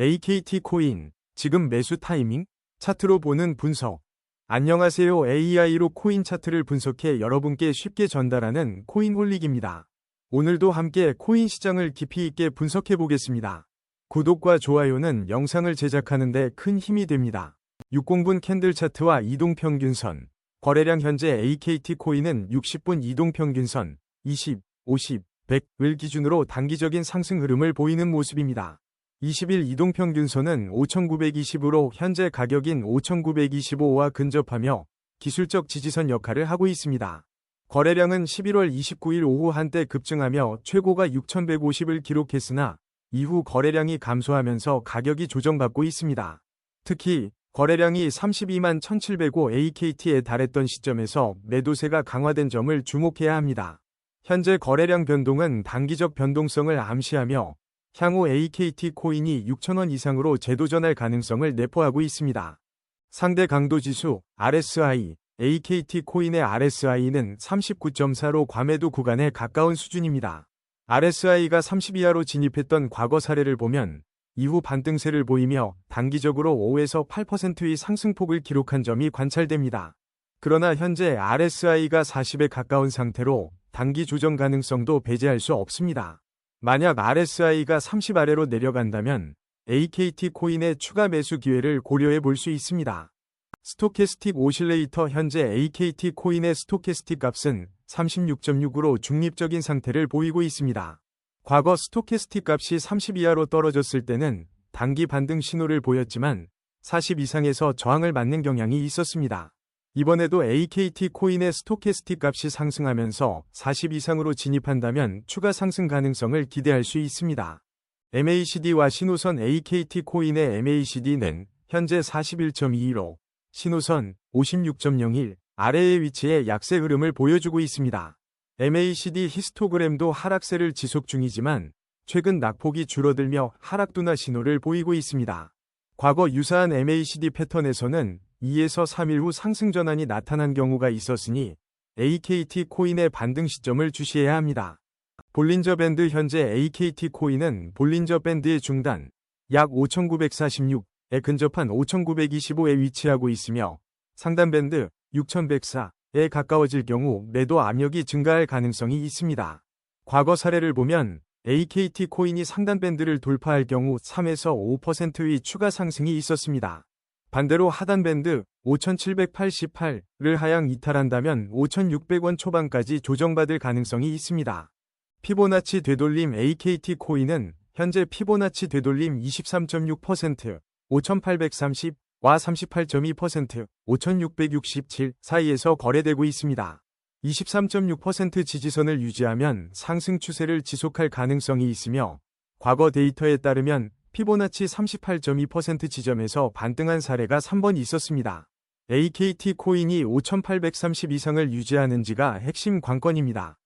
AKT 코인, 지금 매수 타이밍? 차트로 보는 분석. 안녕하세요. AI로 코인 차트를 분석해 여러분께 쉽게 전달하는 코인홀릭입니다. 오늘도 함께 코인 시장을 깊이 있게 분석해 보겠습니다. 구독과 좋아요는 영상을 제작하는데 큰 힘이 됩니다. 60분 캔들 차트와 이동평균선. 거래량 현재 AKT 코인은 60분 이동평균선 20, 50, 100을 기준으로 단기적인 상승 흐름을 보이는 모습입니다. 20일 이동평균선은 5,920으로 현재 가격인 5,925와 근접하며 기술적 지지선 역할을 하고 있습니다. 거래량은 11월 29일 오후 한때 급증하며 최고가 6,150을 기록했으나 이후 거래량이 감소하면서 가격이 조정받고 있습니다. 특히 거래량이 32만 1,705 AKT에 달했던 시점에서 매도세가 강화된 점을 주목해야 합니다. 현재 거래량 변동은 단기적 변동성을 암시하며 향후 AKT 코인이 6천원 이상으로 재도전할 가능성을 내포하고 있습니다. 상대 강도 지수 RSI AKT 코인의 RSI는 39.4로 과매도 구간에 가까운 수준입니다. RSI가 30 이하로 진입했던 과거 사례를 보면 이후 반등세를 보이며 단기적으로 5에서 8%의 상승폭을 기록한 점이 관찰됩니다. 그러나 현재 RSI가 40에 가까운 상태로 단기 조정 가능성도 배제할 수 없습니다. 만약 RSI가 30 아래로 내려간다면 AKT 코인의 추가 매수 기회를 고려해 볼 수 있습니다. 스토캐스틱 오실레이터 현재 AKT 코인의 스토캐스틱 값은 36.6으로 중립적인 상태를 보이고 있습니다. 과거 스토캐스틱 값이 30 이하로 떨어졌을 때는 단기 반등 신호를 보였지만 40 이상에서 저항을 맞는 경향이 있었습니다. 이번에도 AKT 코인의 스토캐스틱 값이 상승하면서 40 이상으로 진입한다면 추가 상승 가능성을 기대할 수 있습니다. MACD와 신호선 AKT 코인의 MACD는 현재 41.22로 신호선 56.01 아래의 위치에 약세 흐름을 보여주고 있습니다. MACD 히스토그램도 하락세를 지속 중이지만 최근 낙폭이 줄어들며 하락 둔화 신호를 보이고 있습니다. 과거 유사한 MACD 패턴에서는 2에서 3일 후 상승 전환이 나타난 경우가 있었으니 AKT 코인의 반등 시점을 주시해야 합니다. 볼린저 밴드 현재 AKT 코인은 볼린저 밴드의 중단 약 5946에 근접한 5925에 위치하고 있으며 상단 밴드 6104에 가까워질 경우 매도 압력이 증가할 가능성이 있습니다. 과거 사례를 보면 AKT 코인이 상단 밴드를 돌파할 경우 3에서 5%의 추가 상승이 있었습니다. 반대로 하단 밴드 5788을 하향 이탈한다면 5600원 초반까지 조정받을 가능성이 있습니다. 피보나치 되돌림 AKT 코인은 현재 피보나치 되돌림 23.6%, 5830와 38.2%, 5667 사이에서 거래되고 있습니다. 23.6% 지지선을 유지하면 상승 추세를 지속할 가능성이 있으며 과거 데이터에 따르면 피보나치 38.2% 지점에서 반등한 사례가 3번 있었습니다. AKT 코인이 5830 이상을 유지하는지가 핵심 관건입니다.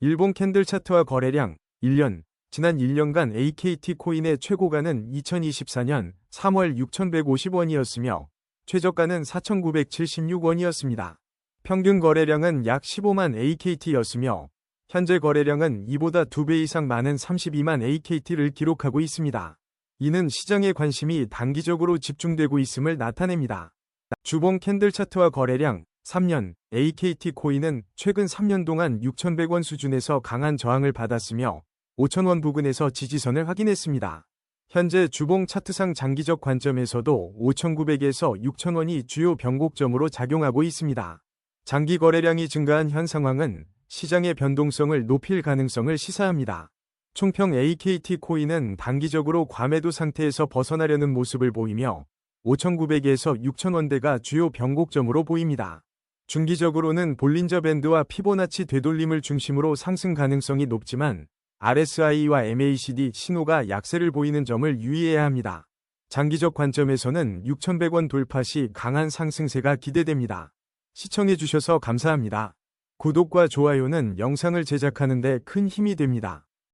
일본 캔들 차트와 거래량 1년 지난 1년간 AKT 코인의 최고가는 2024년 3월 6150원이었으며 최저가는 4976원이었습니다. 평균 거래량은 약 15만 AKT였으며 현재 거래량은 이보다 2배 이상 많은 32만 AKT를 기록하고 있습니다. 이는 시장의 관심이 단기적으로 집중되고 있음을 나타냅니다. 주봉 캔들 차트와 거래량 3년 AKT 코인은 최근 3년 동안 6,100원 수준에서 강한 저항을 받았으며 5,000원 부근에서 지지선을 확인했습니다. 현재 주봉 차트상 장기적 관점에서도 5,900에서 6,000원이 주요 변곡점으로 작용하고 있습니다. 장기 거래량이 증가한 현 상황은 시장의 변동성을 높일 가능성을 시사합니다. 총평 AKT 코인은 단기적으로 과매도 상태에서 벗어나려는 모습을 보이며 5,900에서 6,000원대가 주요 변곡점으로 보입니다. 중기적으로는 볼린저 밴드와 피보나치 되돌림을 중심으로 상승 가능성이 높지만 RSI와 MACD 신호가 약세를 보이는 점을 유의해야 합니다. 장기적 관점에서는 6,100원 돌파 시 강한 상승세가 기대됩니다. 시청해주셔서 감사합니다. 구독과 좋아요는 영상을 제작하는 데 큰 힘이 됩니다.